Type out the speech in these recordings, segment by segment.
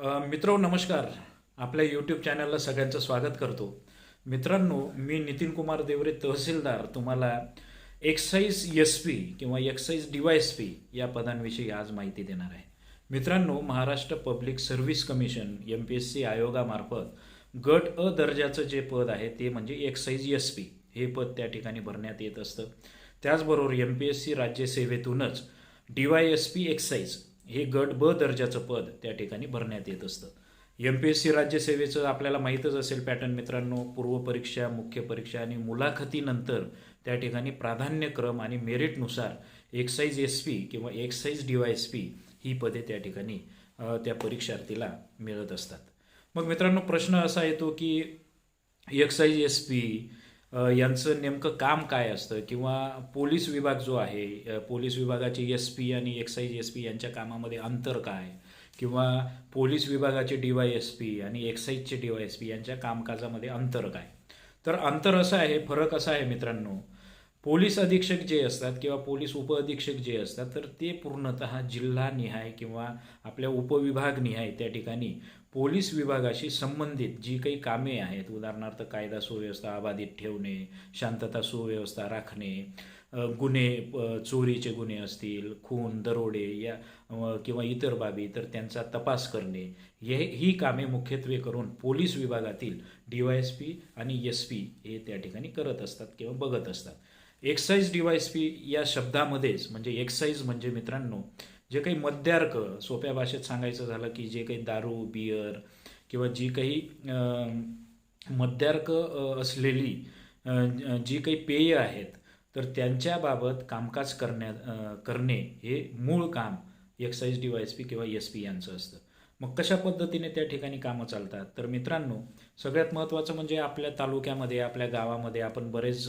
मित्र नमस्कार. आपल्या यूट्यूब चॅनलला सगळ्यांचं स्वागत करतो. मित्रांनो मी नितीन कुमार देवरे तहसीलदार तुम्हाला एक्साईज एस पी किंवा एक्साईज डीवायस पी या पदांविषयी आज माहिती देणार आहे. मित्रांनो Maharashtra public service commission M P S C आयोगामार्फत गट अ दर्जाचं जे पद आहे ते म्हणजे एक्साईज एस पी हे पद त्या ठिकाणी भरण्यात येत असतं. त्याचबरोबर M P S C राज्यसेवेतूनच D Y S P excise हे गट ब दर्जाचं पद त्या ठिकाणी भरण्यात येत असतं. एम पी एस सी राज्यसेवेचं आपल्याला माहीतच असेल पॅटर्न मित्रांनो पूर्वपरीक्षा मुख्य परीक्षा आणि मुलाखतीनंतर त्या ठिकाणी प्राधान्यक्रम आणि मेरिटनुसार एक्साईज एस पी किंवा excise D Y S P ही पदे त्या ठिकाणी त्या परीक्षार्थीला मिळत असतात. मग मित्रांनो प्रश्न असा येतो की एक्साईज एस पी यांचं नेमकं काम काय असतं? किंवा पोलीस विभाग जो आहे पोलीस विभागाचे एस पी आणि एक्साईज एस पी यांच्या कामामध्ये अंतर काय? किंवा पोलीस विभागाचे डी वाय एस पी आणि एक्साईजचे डी वाय एस पी यांच्या कामकाजामध्ये अंतर काय? तर अंतर असं आहे फरक असा आहे मित्रांनो पोलीस अधीक्षक जे असतात किंवा पोलीस उपअधीक्षक जे असतात तर ते पूर्णतः जिल्हानिहाय किंवा आपल्या उपविभागनिहाय त्या ठिकाणी पोलीस विभागाशी संबंधित जी काही कामे आहेत उदाहरणार्थ कायदा सुव्यवस्था अबाधित ठेवणे शांतता सुव्यवस्था राखणे गुन्हे चोरीचे गुन्हे असतील खून दरोडे या किंवा इतर बाबी तर त्यांचा तपास करणे हे ही कामे मुख्यत्वे करून पोलीस विभागातील डी वाय एस पी आणि एस पी हे त्या ठिकाणी करत असतात किंवा बघत असतात. Excise D Y S P या शब्दामध्येच म्हणजे एक्साईज म्हणजे मित्रांनो जे काही मद्यार्क सोप्या भाषेत सांगायचं झालं की जे काही दारू बियर किंवा जी काही मद्यार्क असलेली जी काही पेय आहेत तर त्यांच्याबाबत कामकाज करण्या करणे हे मूळ काम excise D Y S P किंवा एस पी यांचं असतं. मग कशा पद्धतीने त्या ठिकाणी कामं चालतात? तर मित्रांनो सगळ्यात महत्त्वाचं म्हणजे आपल्या तालुक्यामध्ये आपल्या गावामध्ये आपण बरेच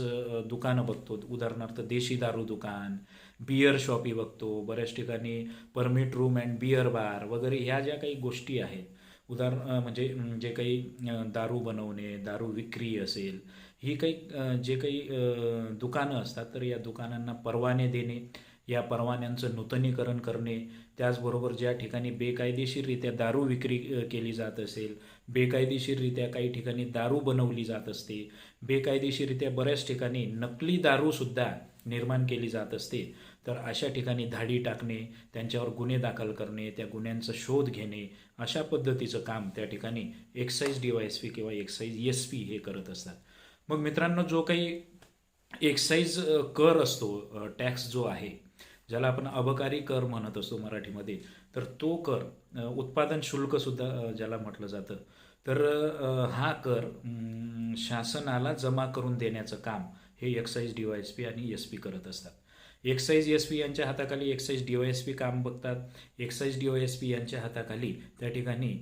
दुकानं बघतो. उदाहरणार्थ देशी दारू दुकान बियर शॉपी बघतो बऱ्याच ठिकाणी permit room and beer bar वगैरे ह्या ज्या काही गोष्टी आहेत उदाहरण म्हणजे जे काही दारू बनवणे दारू विक्री असेल ही काही जे काही दुकानं असतात तर या दुकानांना परवाने देणे या परवान्यांचं नूतनीकरण करणे त्याचबरोबर ज्या ठिकाणी बेकायदेशीररित्या दारू विक्री केली जात असेल बेकायदेशीररित्या काही ठिकाणी दारू बनवली जात असते बेकायदेशीररित्या बऱ्याच ठिकाणी नकली दारूसुद्धा निर्माण केली जात असते तर अशा ठिकाणी धाडी टाकणे त्यांच्यावर गुन्हे दाखल करणे त्या गुन्ह्यांचा शोध घेणे अशा पद्धतीचं काम त्या ठिकाणी excise D Y S P किंवा एक्साईज एस पी हे करत असतात. मग मित्रांनो जो काही एक्साईज कर असतो टॅक्स जो आहे ज्याला आपण अबकारी कर म्हणत असतो मराठीमध्ये तर तो कर उत्पादन शुल्कसुद्धा ज्याला म्हटलं जातं. तर हा कर शासनाला जमा करून देण्याचं काम हे excise D Y S P आणि एस पी करत असतात. एक्साईज एस पी यांच्या हाताखाली excise D Y S P काम बघतात. Excise D Y S P यांच्या हाताखाली त्या ठिकाणी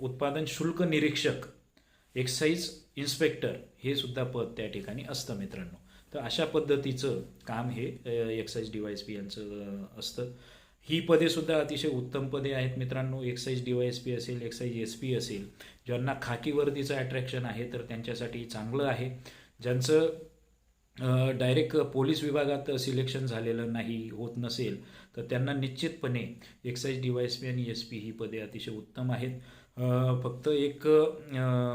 उत्पादन शुल्क निरीक्षक एक्साईज इन्स्पेक्टर हे सुद्धा पद त्या ठिकाणी असतं मित्रांनो. तर अशा पद्धतीचं काम हे excise D Y S P यांचं असतं. ही पदे सुद्धा अतिशय उत्तम पदे आहेत मित्रांनो. Excise D Y S P असेल एक्साईज एस पी असेल ज्यांना खाकी वर्दीचं अट्रॅक्शन आहे तर त्यांच्यासाठी चांगलं आहे. ज्यांचं डायरेक्ट पोलीस विभागात सिलेक्शन झालेलं नाही होत नसेल तर त्यांना निश्चितपणे excise D Y S P आणि एस पी ही पदे अतिशय उत्तम आहेत. फक्त एक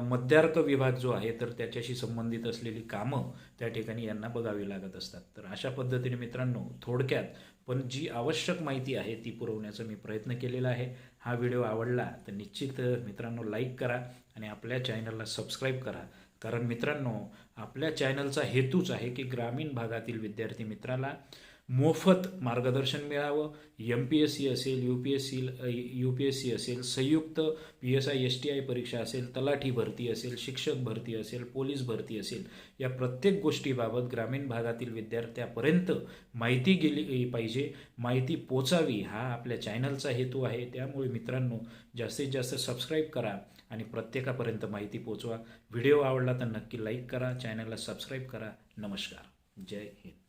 मध्यार्क विभाग जो आहे तर त्याच्याशी संबंधित असलेली कामं त्या ठिकाणी यांना बघावी लागत असतात. तर अशा पद्धतीने मित्रांनो थोडक्यात पण जी आवश्यक माहिती आहे ती पुरवण्याचा मी प्रयत्न केलेला आहे. हा व्हिडिओ आवडला तर निश्चित मित्रांनो लाईक करा आणि आपल्या चॅनलला सबस्क्राईब करा. कारण मित्रांनो आपल्या चॅनलचा हेतूच आहे की ग्रामीण भागातील विद्यार्थी मित्राला मोफत मार्गदर्शन मिळावं. एम पी एस सी असेल U P S C U P S C असेल संयुक्त P S I S T I परीक्षा असेल तलाठी भरती असेल शिक्षक भरती असेल पोलीस भरती असेल या प्रत्येक गोष्टीबाबत ग्रामीण भागातील विद्यार्थ्यापर्यंत माहिती गेली पाहिजे. माहिती पोचावी हा आपल्या चॅनलचा हेतू आहे. त्यामुळे मित्रांनो जास्तीत जास्त सबस्क्राईब करा आणि प्रत्येकापर्यंत माहिती पोचवा. व्हिडिओ आवडला तर नक्की लाईक करा चॅनलला सबस्क्राईब करा. नमस्कार. जय हिंद.